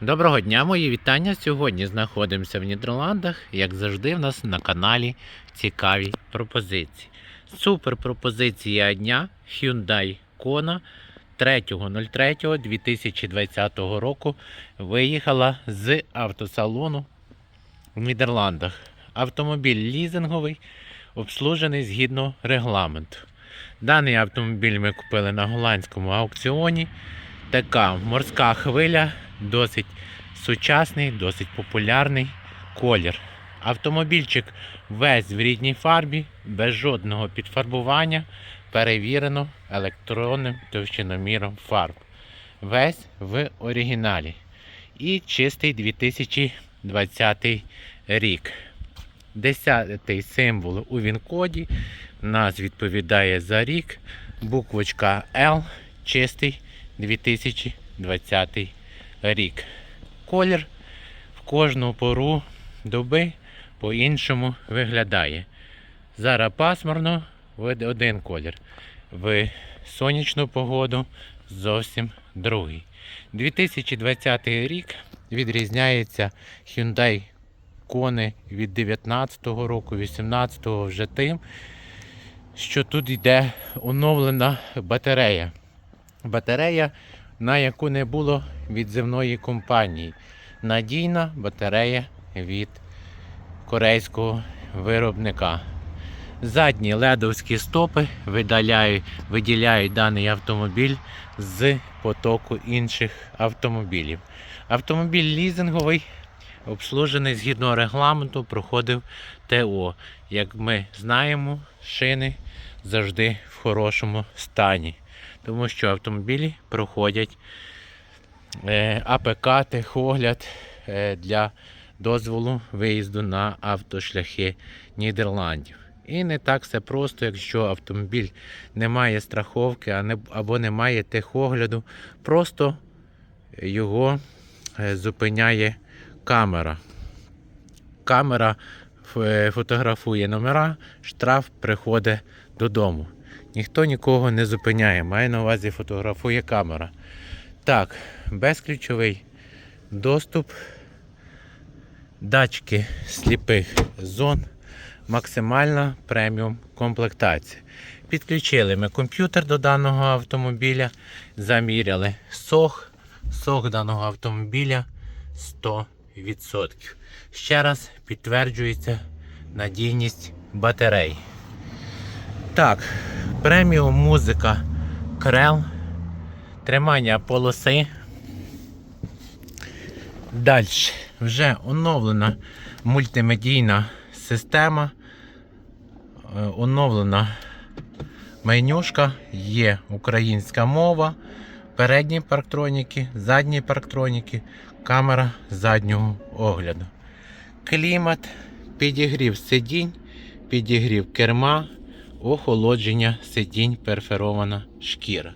Доброго дня, мої вітання. Сьогодні знаходимося в Нідерландах. Як завжди, в нас на каналі цікаві пропозиції. Супер пропозиція дня Hyundai Kona 3.03.2020 року виїхала з автосалону в Нідерландах. Автомобіль лізинговий, обслужений згідно регламенту. Даний автомобіль ми купили на голландському аукціоні. Така морська хвиля, досить сучасний, досить популярний колір. Автомобільчик весь в рідній фарбі, без жодного підфарбування, перевірено електронним товщиноміром фарб. Весь в оригіналі. І чистий 2020 рік. Десятий символ у він-коді нас відповідає за рік. Буквочка L, чистий 2020 рік. Колір в кожну пору доби по-іншому виглядає. Зараз пасмурно один колір. В сонячну погоду зовсім другий. 2020 рік відрізняється Hyundai Kona від 19-го року, 18-го вже тим, що тут йде оновлена батарея. Батарея, на яку не було відзивної компанії. Надійна батарея від корейського виробника. Задні ледовські стопи видаляють, виділяють даний автомобіль з потоку інших автомобілів. Автомобіль лізинговий, обслужений згідно регламенту, проходив ТО. Як ми знаємо, шини завжди в хорошому стані тому що автомобілі проходять е, АПК техогляд е, для дозволу виїзду на автошляхи Нідерландів. І не так все просто, якщо автомобіль не має страховки або не має техогляду, просто його е, зупиняє камера. Камера фотографує номера, штраф приходить додому. Ніхто нікого не зупиняє, має на увазі фотографує камера. Так, безключовий доступ, датчики сліпих зон, максимальна преміум комплектація. Підключили ми комп'ютер до даного автомобіля, заміряли сох. Сох даного автомобіля 100%. Ще раз підтверджується надійність батарей. Так, преміум музика Крел, тримання полоси. Далі вже оновлена мультимедійна система, е, оновлена менюшка, є українська мова, передні парктроніки, задні парктроніки, камера заднього огляду. Клімат, підігрів сидінь, підігрів керма, охолодження сидінь, перферована шкіра.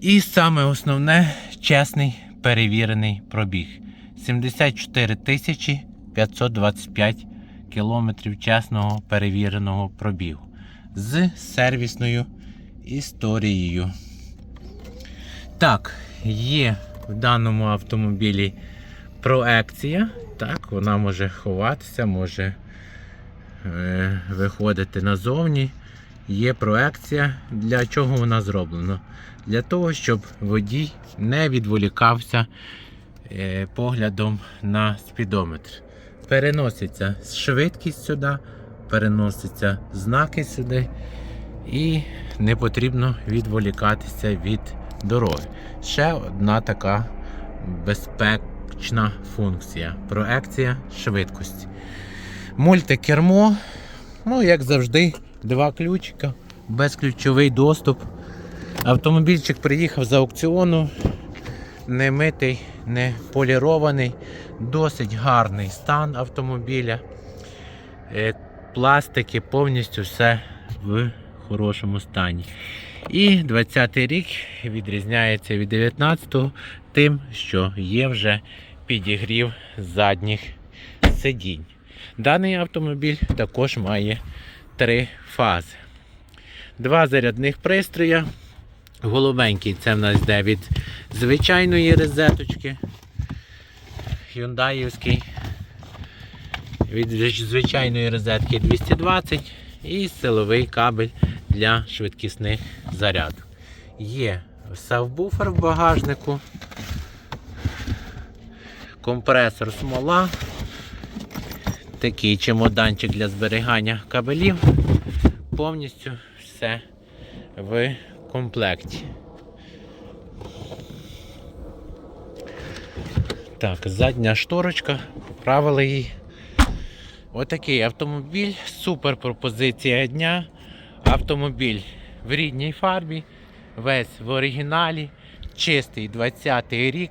І саме основне чесний перевірений пробіг. 74 тисячі 525 кілометрів чесного перевіреного пробігу з сервісною історією. Так, є в даному автомобілі проекція. Так, вона може ховатися, може виходити назовні. Є проекція. Для чого вона зроблена? Для того, щоб водій не відволікався е, поглядом на спідометр. Переноситься швидкість сюди, переноситься знаки сюди, і не потрібно відволікатися від дороги. Ще одна така безпечна функція проекція швидкості. Мультикермо, ну, як завжди, два ключика, безключовий доступ. Автомобільчик приїхав з аукціону, не митий, не полірований, досить гарний стан автомобіля. Е, Пластики повністю все в хорошому стані. І 20-й рік відрізняється від 19-го тим, що є вже підігрів задніх сидінь. Даний автомобіль також має три фази. Два зарядних пристрої, Голубенький це в нас йде від звичайної розеточки. Hyundaiівський. Від звичайної розетки 220 і силовий кабель для швидкісних зарядок. Є сабвуфер в багажнику, компресор смола, такий чемоданчик для зберігання кабелів. Повністю все в комплекті. Так, задня шторочка, поправили її. Отакий автомобіль, супер пропозиція дня. Автомобіль в рідній фарбі, весь в оригіналі, чистий 20-й рік,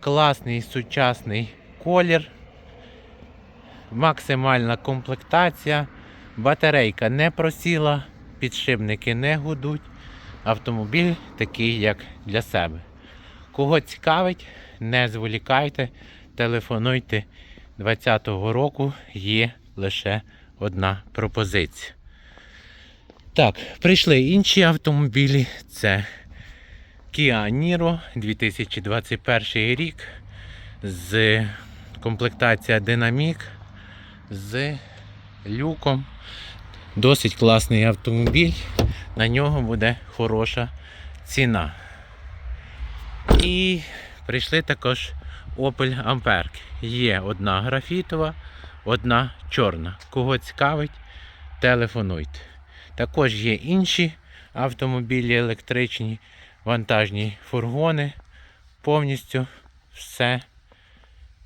класний сучасний колір, максимальна комплектація, батарейка не просіла, підшипники не гудуть. Автомобіль такий, як для себе. Кого цікавить, не зволікайте, телефонуйте. 2020 року є лише одна пропозиція. Так, прийшли інші автомобілі. Це Kia Niro 2021 рік з комплектація Dynamic з люком. Досить класний автомобіль. На нього буде хороша ціна. І прийшли також Opel Amperk. Є одна графітова, одна чорна. Кого цікавить, телефонуйте. Також є інші автомобілі електричні, вантажні фургони. Повністю все.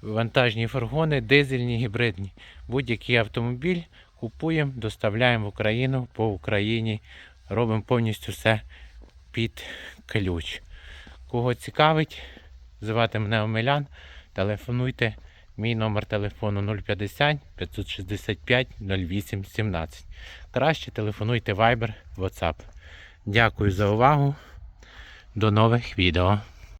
Вантажні фургони, дизельні, гібридні. Будь-який автомобіль купуємо, доставляємо в Україну по Україні. Робимо повністю все під ключ. Кого цікавить, звати мене Омелян, телефонуйте. Мій номер телефону 050 565 08 17. Краще телефонуйте Viber, WhatsApp. Дякую за увагу. До нових відео.